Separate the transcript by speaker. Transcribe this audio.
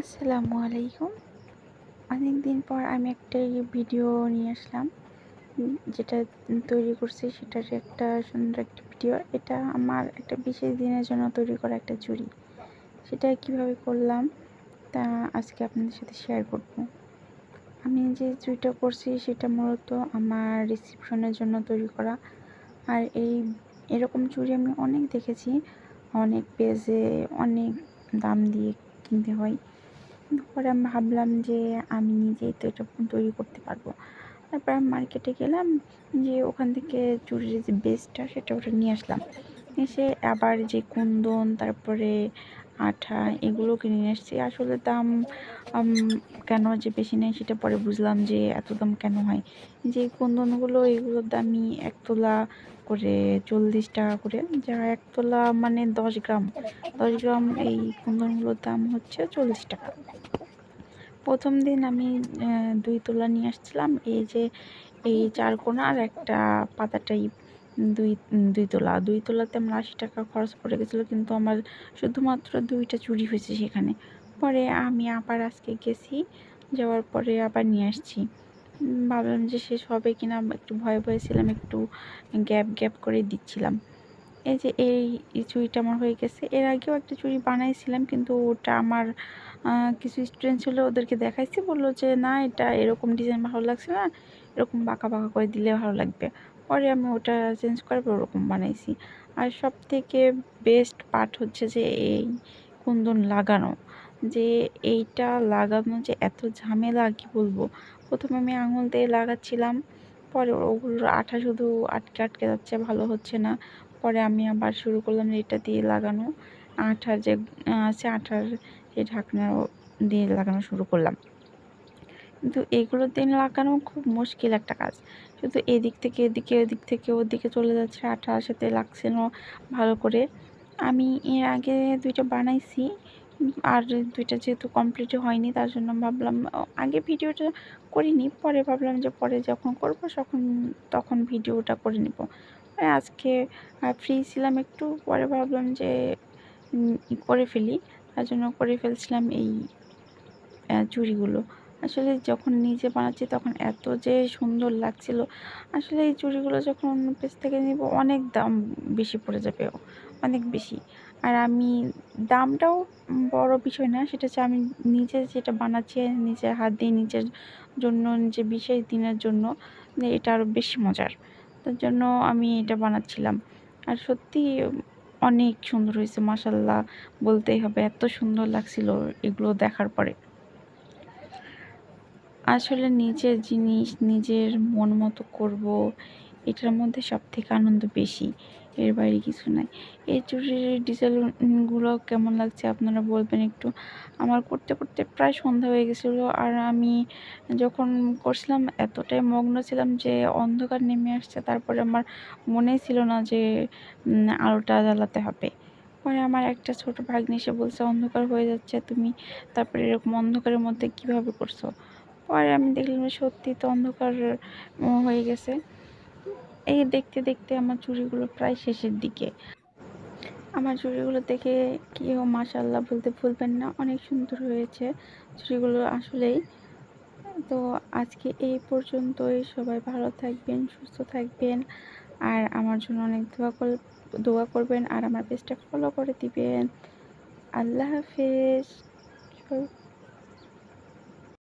Speaker 1: আসসালামু আলাইকুম। অনেক দিন পর আমি একটা ভিডিও নিয়ে আসলাম যেটা তৈরি করছি। সেটার একটা সুন্দর একটা ভিডিও। এটা আমার একটা বিশেষ দিনের জন্য তৈরি করা একটা চুড়ি। সেটা কীভাবে করলাম, তা আজকে আপনাদের সাথে শেয়ার করব। আমি যে চুড়িটা করছি, সেটা মূলত আমার রিসেপশনের জন্য তৈরি করা। আর এই এরকম চুড়ি আমি অনেক দেখেছি। অনেক পেজে অনেক দাম দিয়ে কিনতে হয়। পরে আমি ভাবলাম যে আমি নিজেই তো এটা তৈরি করতে পারব। তারপর আমি মার্কেটে গেলাম, যে ওখান থেকে চুরির যে বেসটা সেটা ওটা নিয়ে আসলাম। এসে আবার যে কুন্দন, তারপরে আঠা এগুলো কিনে নিয়ে এসেছি। আসলে দাম কেন যে বেশি নেই সেটা পরে বুঝলাম যে এত দাম কেন হয়। যে কুন্দনগুলো এগুলোর দামই এক তোলা করে চল্লিশ টাকা করে, যা এক তোলা মানে দশ গ্রাম। দশ গ্রাম এই কুন্দনগুলোর দাম হচ্ছে চল্লিশ টাকা। প্রথম দিন আমি দুই তোলা নিয়ে আসছিলাম। এই যে, এই চার কোনা আর একটা পাতা টাইপ দুই দুই তোলা দুই তোলাতে আমার আশি টাকা খরচ পড়ে গেছিল, কিন্তু আমার শুধুমাত্র দুইটা চুরি হয়েছে সেখানে। পরে আমি আবার আজকে গেছি, যাওয়ার পরে আবার নিয়ে আসছি। ভাবলাম যে শেষ হবে কিনা, একটু ভয়ে ভয়ে ছিলাম, একটু গ্যাপ গ্যাপ করে দিচ্ছিলাম। এই যে এই চুড়িটা আমার হয়ে গেছে। এর আগেও একটা চুড়ি বানাইছিলাম, কিন্তু ওটা আমার কিছু স্টুডেন্ট ছিল ওদেরকে দেখাইছি, বলল যে না, এটা এরকম ডিজাইন ভালো লাগছে না, এরকম বাঁকা বাঁকা করে দিলে ভালো লাগবে। পরে আমি ওটা চেঞ্জ করে ওরকম বানাইছি। আর সব থেকে বেস্ট পার্ট হচ্ছে যে এই কুন্দন লাগানো। যে এইটা লাগানো যে এত ঝামেলা, কি বলব? প্রথমে আমি আঙুল দিয়ে লাগাচ্ছিলাম, পরে ওগুলোর আঠা শুধু আটকে আটকে যাচ্ছে, ভালো হচ্ছে না। পরে আমি আবার শুরু করলাম এটা দিয়ে লাগানো। আঠার যে আছে আঠার যে ঢাকনা দিয়ে লাগানো শুরু করলাম। কিন্তু এগুলো দিয়ে লাগানো খুব মুশকিল একটা কাজ। শুধু এদিক থেকে এদিকে, ওদিক থেকে ওদিকে চলে যাচ্ছে, আঠার সাথে লাগছে না ভালো করে। আমি এর আগে দুইটা বানাইছি, আর দুইটা যেহেতু কমপ্লিট হয়নি, তার জন্য ভাবলাম, আগে ভিডিওটা করিনি পরে ভাবলাম যে পরে যখন করব তখন তখন ভিডিওটা করে নিব। আজকে ফ্রি ছিলাম একটু, পরে ভাবলাম যে করে ফেলি। তার জন্য করে ফেলছিলাম এই চুড়িগুলো। আসলে যখন নিজে বানাচ্ছি তখন এত যে সুন্দর লাগছিল। আসলে এই চুড়িগুলো যখন অন্য পেজ থেকে নিব অনেক দাম বেশি পড়ে যাবে, অনেক বেশি। আর আমি দামটাও বড় বিষয় না, সেটা হচ্ছে আমি নিজে যেটা বানাচ্ছি, নিজের হাত দিয়ে, নিজের জন্য নিজে বিশেষ দিনের জন্য, এটা আরও বেশি মজার। তার জন্য আমি এটা বানাচ্ছিলাম। আর সত্যি অনেক সুন্দর হয়েছে মাসাল্লাহ বলতেই হবে, এত সুন্দর লাগছিল এগুলো দেখার পরে। আসলে নিজের জিনিস নিজের মন মতো করব, এটার মধ্যে সব থেকে আনন্দ বেশি, এর বাইরে কিছু নাই। এই চুরির ডিজাইনগুলো কেমন লাগছে আপনারা বলবেন একটু? আমার করতে করতে প্রায় সন্ধ্যা হয়ে গেছিল আর আমি যখন করছিলাম এতটাই মগ্ন ছিলাম যে অন্ধকার নেমে আসছে, তারপরে আমার মনেই ছিল না যে আলোটা জ্বালাতে হবে। পরে আমার একটা ছোট ভাগ্নি এসে বলছে, অন্ধকার হয়ে যাচ্ছে তুমি, তারপরে এরকম অন্ধকারের মধ্যে কীভাবে করছ? পরে আমি দেখলাম সত্যি তো অন্ধকার হয়ে গেছে। এই দেখতে দেখতে আমার চুড়িগুলো প্রায় শেষের দিকে। আমার চুড়িগুলো দেখে কেউ মাশাল্লাহ বলতে ভুলবেন না, অনেক সুন্দর হয়েছে চুড়িগুলো আসলেই। তো আজকে এই পর্যন্তই, সবাই ভালো থাকবেন, সুস্থ থাকবেন, আর আমার জন্য অনেক দোয়া কর, দোয়া করবেন, আর আমার পেজটা ফলো করে দিবেন। আল্লাহ হাফেজ।